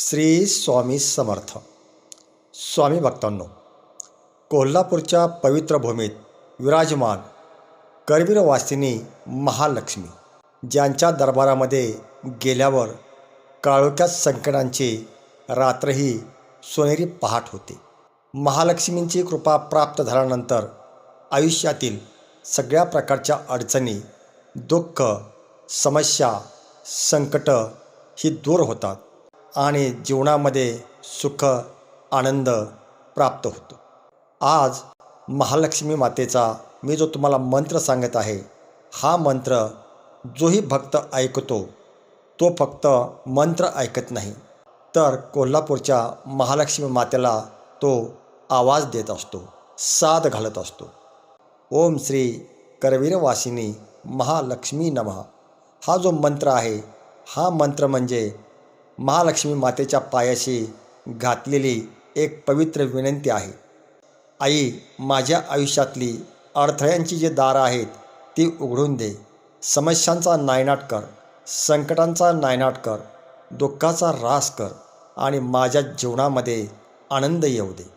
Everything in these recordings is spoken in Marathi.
श्री स्वामी समर्थ. स्वामी भक्तांनो कोल्हापूरच्या पवित्र भूमीत विराजमान करवीर वासिनी महालक्ष्मी ज्यांच्या दरबारामध्ये गेल्यावर काळोख्या संकटांची रात्रही सोनेरी पहाट होते. महालक्ष्मींची कृपा प्राप्त झाल्यानंतर आयुष्यातील सगळ्या प्रकारच्या अडचणी दुःख समस्या संकट ही दूर होतात. आणि जीवनामध्ये सुख आनंद प्राप्त होतो. आज महालक्ष्मी मातेचा मी जो तुम्हाला मंत्र सांगत आहे हा मंत्र जोही भक्त ऐकतो तो फक्त मंत्र ऐकत नाही तर कोल्हापूरच्या महालक्ष्मी मातेला तो आवाज देत असतो साद घालत असतो. ओम श्री करवीरवासिनी महालक्ष्मी नमः. हा जो मंत्र आहे हा मंत्र म्हणजे महालक्ष्मी मातेच्या पायाशी घातलेली एक पवित्र विनंती आहे. आई माझ्या आयुष्यातली अडथळ्यांची जी दारं आहेत ती उघडून दे. समस्यांचा नायनाट कर. संकटांचा नायनाट कर. दुःखाचा ऱ्हास कर आणि माझ्या जीवनामध्ये आनंद येऊ दे.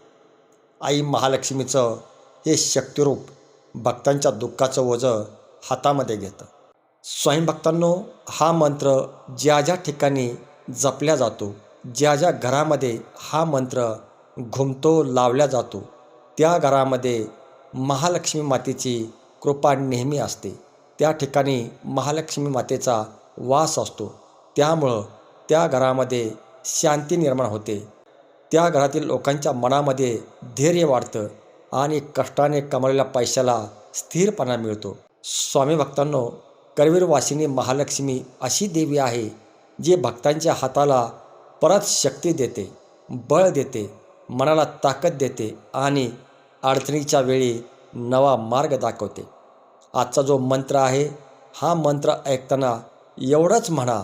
आई महालक्ष्मीचं हे शक्तिरूप भक्तांच्या दुःखाचं ओझं हातामध्ये घेतं. स्वयंभक्तांनो हा मंत्र ज्या ज्या ठिकाणी जपल्या जातो. ज्या ज्या घरामध्ये हा मंत्र घुमतो लावला जातो त्या घरामध्ये महालक्ष्मी मातेची कृपा नेहमी असते. त्या ठिकाणी महालक्ष्मी मातेचा वास असतो. त्यामुळं त्या घरामध्ये शांती निर्माण होते. त्या घरातील लोकांच्या मनामध्ये धैर्य वाढतं आणि कष्टाने कमवलेल्या पैशाला स्थिरपणा मिळतो. स्वामी भक्तांनो करवीरवासिनी महालक्ष्मी अशी देवी आहे जे भक्तांच्या हाताला परत शक्ती देते बळ देते मनाला ताकद देते आणि अडचणीच्या वेळी नवा मार्ग दाखवते. आजचा जो मंत्र आहे हा मंत्र ऐकताना एवढंच म्हणा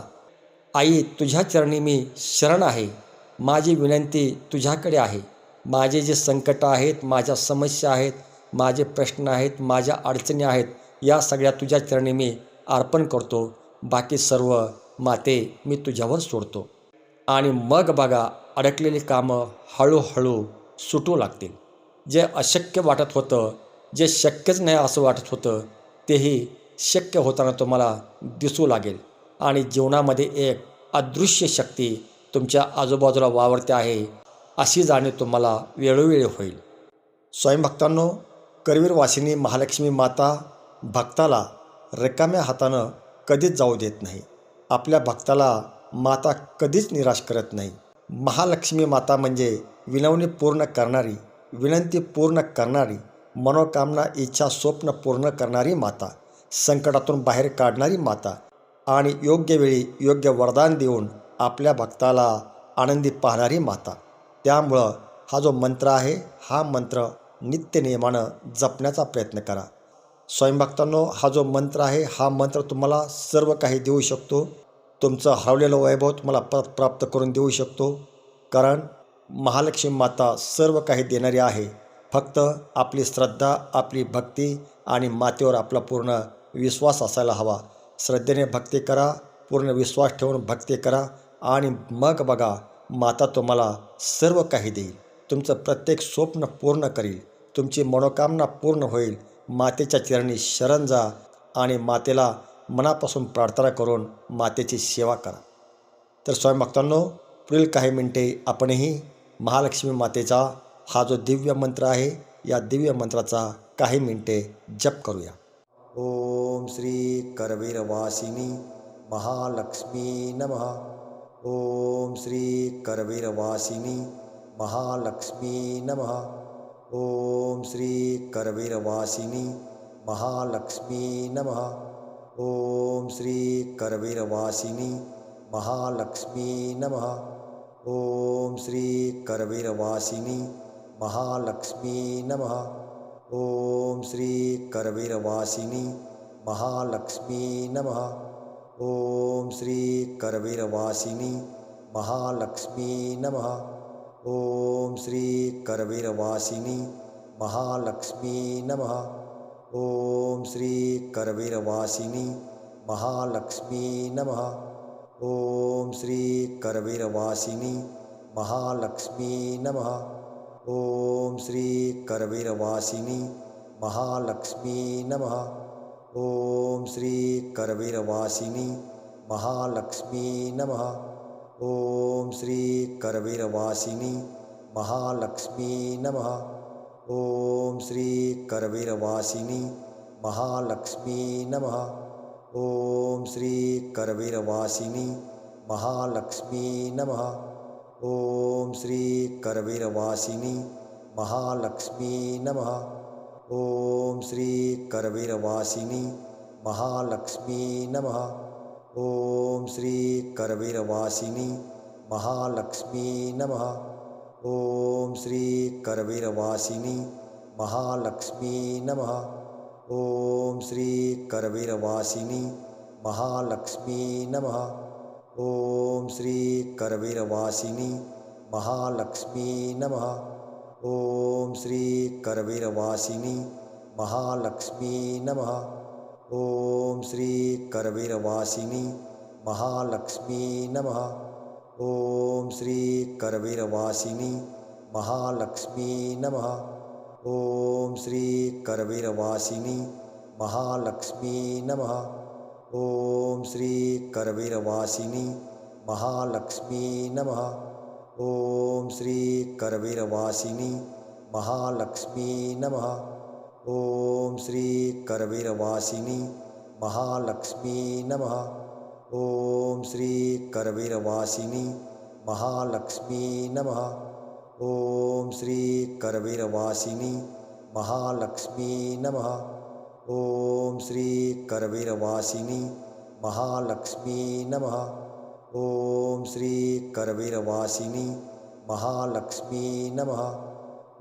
आई तुझ्या चरणी मी शरण आहे. माझी विनंती तुझ्याकडे आहे. माझे जे संकट आहेत माझ्या समस्या आहेत माझे प्रश्न आहेत माझ्या अडचणी आहेत या सगळ्या तुझ्या चरणी मी अर्पण करतो. बाकी सर्व माते मी तुझ्यावर सोडतो. आणि मग बघा अडकलेली कामं हळूहळू सुटू लागतील. जे अशक्य वाटत होतं जे शक्यच नाही असं वाटत होतं तेही शक्य होताना तुम्हाला दिसू लागेल. आणि जीवनामध्ये एक अदृश्य शक्ती तुमच्या आजूबाजूला वावरते आहे अशी जाणीव तुम्हाला वेळोवेळी होईल. स्वयंभक्तांनो करवीरवासिनी महालक्ष्मी माता भक्ताला रिकाम्या हातानं कधीच जाऊ देत नाही. आपल्या भक्ताला माता कधीच निराश करत नाही. महालक्ष्मी माता म्हणजे विनवणी पूर्ण करणारी विनंती पूर्ण करणारी मनोकामना इच्छा स्वप्न पूर्ण करणारी माता संकटातून बाहेर काढणारी माता आणि योग्य वेळी योग्य वरदान देऊन आपल्या भक्ताला आनंदी पाहणारी माता. त्यामुळं हा जो मंत्र आहे हा मंत्र नित्यनियमानं जपण्याचा प्रयत्न करा. स्वयंभक्तांनो हा जो मंत्र आहे हा मंत्र तुम्हाला सर्व काही देऊ शकतो. तुमचं हरवलेलं वैभव तुम्हाला परत प्राप्त करून देऊ शकतो. कारण महालक्ष्मी माता सर्व काही देणारी आहे. फक्त आपली श्रद्धा आपली भक्ती आणि मातेवर आपला पूर्ण विश्वास असायला हवा. श्रद्धेने भक्ती करा पूर्ण विश्वास ठेवून भक्ती करा आणि मग बघा माता तुम्हाला सर्व काही देईल. तुमचं प्रत्येक स्वप्न पूर्ण करील. तुमची मनोकामना पूर्ण होईल. मातेच्या चरणी शरण जा आणि मातेला मनापासून प्रार्थना करून मातेची सेवा करा. तर स्वयंभक्तांनो पुढील काही मिनटे आपणही महालक्ष्मी मातेचा हा जो दिव्य मंत्र आहे या दिव्य मंत्राचा काही मिनटे जप करूया. ओम श्री करवीरवासिनी महालक्ष्मी नमः. ओम श्री करवीरवासिनी महालक्ष्मी नमः. ओम श्री करवीरवासिनी महालक्ष्मी नमः। ओम श्री करवीरवासिनी महालक्ष्मी नमः। ओम श्री करवीरवासिनी महालक्ष्मी नमः। ओम श्री करवीरवासिनी महालक्ष्मी नमः। ओम श्री करवीरवासिनी महालक्ष्मी नमः। ओम श्री करवीरवासिनी महालक्ष्मी नमः। ओम श्री करवीरवासिनी महालक्ष्मी नमः। ओम श्री करवीरवासिनी महालक्ष्मी नमः। ओम श्री करवीरवासिनी महालक्ष्मी नमः। ओम श्री करवीरवासिनी महालक्ष्मी नमः। ओम श्री करवीरवासिनी महालक्ष्मी नमः। ओम श्री करवीरवासिनी महालक्ष्मी नमः। ओम श्री करवीरवासिनी महालक्ष्मी नमः। ओम श्री करवीरवासिनी महालक्ष्मी नमः। ओम श्री करवीरवासिनी महालक्ष्मी नमः। ओम श्री करवीरवासिनी महालक्ष्मी नमः। ओम श्री करवीरवासिनी महालक्ष्मी नमः। ओम श्री करवीरवासिनी महालक्ष्मी नमः। ओम श्री करवीरवासिनी महालक्ष्मी नमः। ओम श्री करवीरवासिनी महालक्ष्मी नमः। ओम श्री करवीरवासिनी महालक्ष्मी नमः। ओम श्री करवीरवासिनी महालक्ष्मी नमः। ओम श्री करवीरवासिनी महालक्ष्मी नमः। ओम श्री करवीरवासिनी महालक्ष्मी नमः। ओम श्री करवीरवासिनी महालक्ष्मी नमः। ओम श्री करवीरवासिनी महालक्ष्मी नमः। ओम श्री करवीरवासिनी महालक्ष्मी नमः। ओम श्री करवीरवासिनी महालक्ष्मी नमः। ओम श्री करवीरवासिनी महालक्ष्मी नमः। ओम श्री करवीरवासिनी महालक्ष्मी नमः।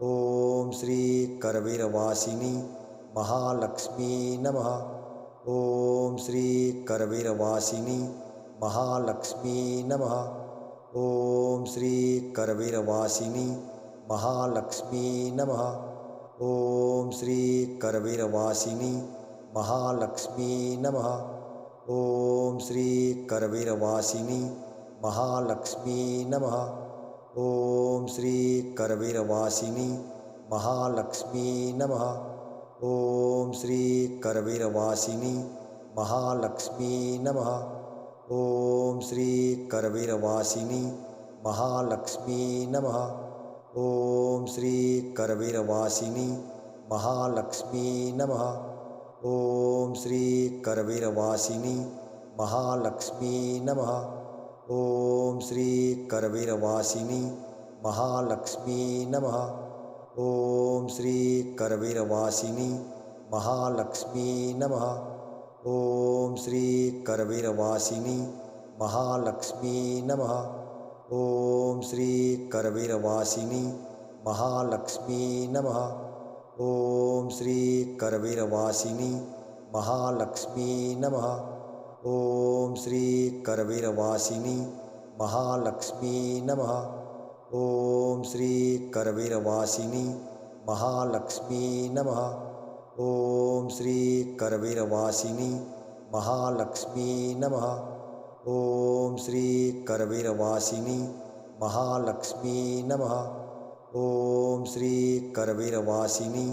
ओम श्री करवीरवासिनी महालक्ष्मी नमः। ओम श्री करवीरवासिनी महालक्ष्मी नमः। ओम श्री करवीरवासिनी महालक्ष्मी नमः। ओम श्री करवीरवासिनी महालक्ष्मी नमः। ओम श्री करवीरवासिनी महालक्ष्मी नमः। ओम श्री करवीरवासिनी महालक्ष्मी नमः। ओम श्री करवीरवासिनी महालक्ष्मी नमः। ओम श्री करवीरवासिनी महालक्ष्मी नमः। ओम श्री करवीरवासिनी महालक्ष्मी नमः। ओम श्री करवीरवासिनी महालक्ष्मी नमः। ओम श्री करवीरवासिनी महालक्ष्मी नमः। ओम श्री करवीरवासिनी महालक्ष्मी नमः। ओम श्री करवीरवासिनी महालक्ष्मी नमः। ओम श्री करवीरवासिनी महालक्ष्मी नमः। ओम श्री करवीरवासिनी महालक्ष्मी नमः। ओम श्री करवीरवासिनी महालक्ष्मी नमः। ओम श्री करवीरवासिनी महालक्ष्मी नमः। ओम श्री करवीरवासिनी महालक्ष्मी नमः। ओम श्री करवीरवासिनी महालक्ष्मी नमः। ओम श्री करवीरवासिनी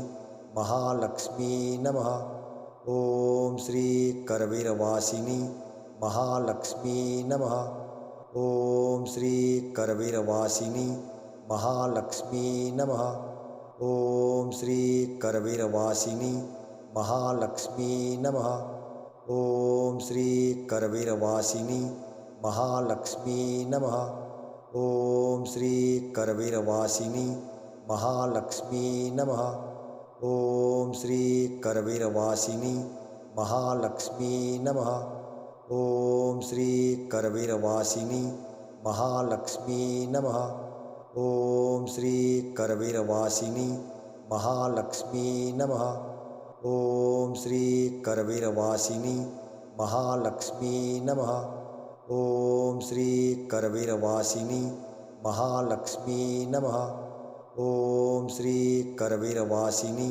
महालक्ष्मी नमः। ओम श्री करवीरवासिनी महालक्ष्मी नमः। ओम श्री करवीरवासिनी महालक्ष्मी नमः। ओम श्री करवीरवासिनी महालक्ष्मी नमः। ओम श्री करवीरवासिनी महालक्ष्मी नमः। ओम श्री करवीरवासिनी महालक्ष्मी नमः। ओम श्री करवीरवासिनी महालक्ष्मी नमः। ओम श्री करवीरवासिनी महालक्ष्मी नमः। ओम श्री करवीरवासिनी महालक्ष्मी नमः। ओम श्री करवीरवासिनी महालक्ष्मी नमः। ओम श्री करवीरवासिनी महालक्ष्मी नमः। ओम श्री करवीरवासिनी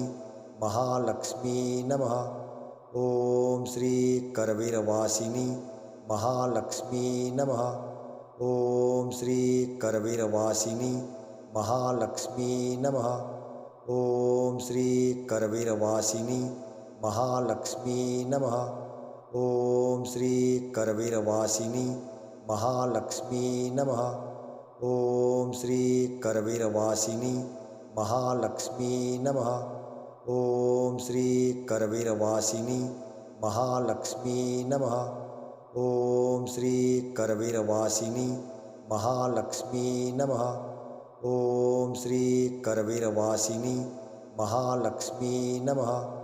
महालक्ष्मी नमः। ओम श्री करवीरवासिनी महालक्ष्मी नमः। ॐ श्री करवीरवासिनी महालक्ष्मी नमः। ॐ श्री करवीरवासिनी महालक्ष्मी नमः। ॐ श्री करवीरवासिनी महालक्ष्मी नमः। ॐ श्री करवीरवासिनी महालक्ष्मी नमः। ॐ श्री करवीरवासिनी महालक्ष्मी नमः। ॐ श्री करवीरवासिनी महालक्ष्मी नमः। ॐ श्री करवीरवासिनी महालक्ष्मी नमः।